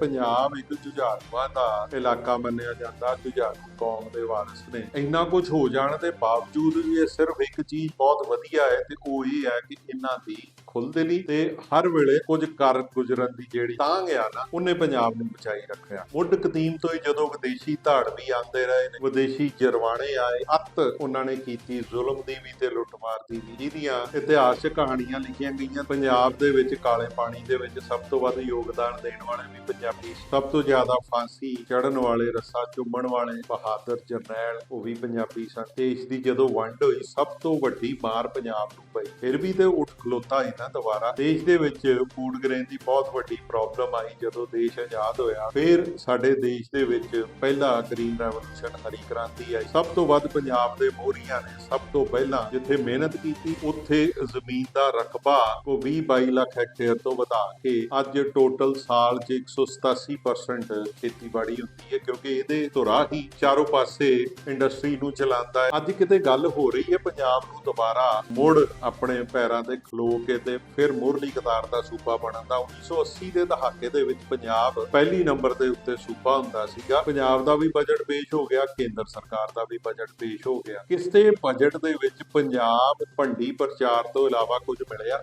ਪੰਜਾਬ ਇੱਕ ਜੁਝਾਰੂਆਂ ਦਾ ਇਲਾਕਾ ਮੰਨਿਆ ਜਾਂਦਾ, ਜੁਝਾਰੂ ਕੌਮ ਦੇ ਵਾਰਿਸ ਨੇ। ਇੰਨਾ ਕੁਝ ਹੋ ਜਾਣ ਦੇ ਬਾਵਜੂਦ ਵੀ ਇਹ ਸਿਰਫ ਇੱਕ ਚੀਜ਼ ਬਹੁਤ ਵਧੀਆ ਹੈ ਤੇ ਉਹ ਇਹ ਹੈ ਕਿ ਇਹਨਾਂ ਦੀ ਖੁੱਲਦੇ ਖੁੱਲਦਿਲੀ ਤੇ ਹਰ ਵੇਲੇ ਕੁਝ ਕਰ ਗੁਜ਼ਰਨ ਦੀ ਜਿਹੜੀ ਤਾਂਘ ਆ ਨਾ, ਉਹਨੇ ਪੰਜਾਬ ਨੂੰ ਬਚਾਈ ਰੱਖਿਆ। ਮੁੱਢ ਕਦੀਮ ਤੋਂ ਹੀ ਜਦੋਂ ਵਿਦੇਸ਼ੀ ਧਾੜ ਵੀ ਆਉਂਦੇ ਰਹੇ ਨੇ, ਵਿਦੇਸ਼ੀ ਜਰਵਾਣੇ ਆਏ, ਅੱਤ ਉਹਨਾਂ ਨੇ ਕੀਤੀ, ਜ਼ੁਲਮ ਦੀ ਵੀ ਤੇ ਲੁੱਟਮਾਰ ਦੀ ਵੀ। ਜਿਹਦੀਆਂ ਇਤਿਹਾਸਕ ਕਹਾਣੀਆਂ ਲਿਖੀਆਂ ਗਈਆਂ, ਪੰਜਾਬ ਦੇ ਵਿੱਚ ਕਾਲੇ ਪਾਣੀ ਦੇ ਵਿੱਚ ਸਭ ਤੋਂ ਵੱਧ ਯੋਗਦਾਨ ਦੇਣ ਵਾਲੇ ਵੀ ਪੰਜਾਬੀ ਸਭ ਤੋਂ ਜ਼ਿਆਦਾ ਫਾਂਸੀ ਚੜਨ ਵਾਲੇ, ਰੱਸਾ ਚੁੰਮਣ ਵਾਲੇ, ਬਹਾਦਰ ਜਰਨੈਲ, ਉਹ ਵੀ ਪੰਜਾਬੀ ਸਨ। ਦੇਸ਼ ਦੀ ਜਦੋਂ ਵੰਡ ਹੋਈ, ਸਭ ਤੋਂ ਵੱਡੀ ਮਾਰ ਪੰਜਾਬ ਨੂੰ ਪਈ। ਫਿਰ ਵੀ ਤੇ ਉੱਠ ਖਲੋਤਾ ਹੀ ਨਾ ਦੁਬਾਰਾ ਦੇਸ਼ ਦੇ ਵਿੱਚ ਫੂਡ ਗ੍ਰੇਨ ਦੀ ਬਹੁਤ ਵੱਡੀ ਪ੍ਰੋਬਲਮ ਆਈ ਜਦੋਂ ਦੇਸ਼ ਆਜ਼ਾਦ ਹੋਇਆ। ਫਿਰ ਸਾਡੇ ਦੇਸ਼ ਦੇ ਵਿੱਚ ਪਹਿਲਾ ਗ੍ਰੀਨ ਰੈਵੋਲੂਸ਼ਨ ਹਰੀ ਕ੍ਰਾਂਤੀ ਆਈ। ਸਭ ਤੋਂ ਵੱਧ ਪੰਜਾਬ ਦੇ ਮੋਹਰੀਆਂ ਨੇ ਸਭ ਤੋਂ ਪਹਿਲਾਂ ਜਿੱਥੇ ਮਿਹਨਤ ਕੀਤੀ ਉੱਥੇ ਜ਼ਮੀਨ ਦਾ ਰਕਬਾ ਉਹ 20 22 ਲੱਖ ਹੈਕਟੇਅਰ ਤੋਂ ਵਧਾ ਕੇ ਅੱਜ ਟੋਟਲ ਸਾਲ 'ਚ 187% ਖੇਤੀਬਾੜੀ ਹੁੰਦੀ ਹੈ ਕਿਉਂਕਿ ਇਹਦੇ ਧੁਰਾ ਹੀ ਚਾਰੋਂ ਪਾਸੇ ਇੰਡਸਟਰੀ ਨੂੰ ਚਲਾਉਂਦਾ ਹੈ। ਅੱਜ ਕਿਤੇ ਗੱਲ ਹੋ ਰਹੀ ਹੈ ਪੰਜਾਬ ਨੂੰ ਦੁਬਾਰਾ ਮੁੜ ਆਪਣੇ ਪੈਰਾਂ ਤੇ ਖਲੋ ਕੇ ਤੇ ਫਿਰ ਮੁਰਲੀ ਕਤਾਰ ਦਾ ਸੂਬਾ ਬਣਨ ਦਾ 1980 ਦੇ ਦਹਾਕੇ ਦੇ ਵਿੱਚ ਪੰਜਾਬ ਪਹਿਲੀ ਨੰਬਰ ਦੇ ਉੱਤੇ ਸੂਬਾ ਹੁੰਦਾ ਸੀਗਾ। ਪੰਜਾਬ ਦਾ ਵੀ ਬਜਟ ਪੇਸ਼ ਹੋ ਗਿਆ, ਕੇਂਦਰ ਸਰਕਾਰ ਦਾ ਵੀ ਬਜਟ ਪੇਸ਼ ਹੋ ਗਿਆ। ਕਿਸੇ ਬਜਟ ਦੇ ਵਿੱਚ ਪੰਜਾਬ ਭੰਡੀ ਪ੍ਰਚਾਰ ਤੋਂ ਇਲਾਵਾ ਕੁਝ ਮਿਲਿਆ।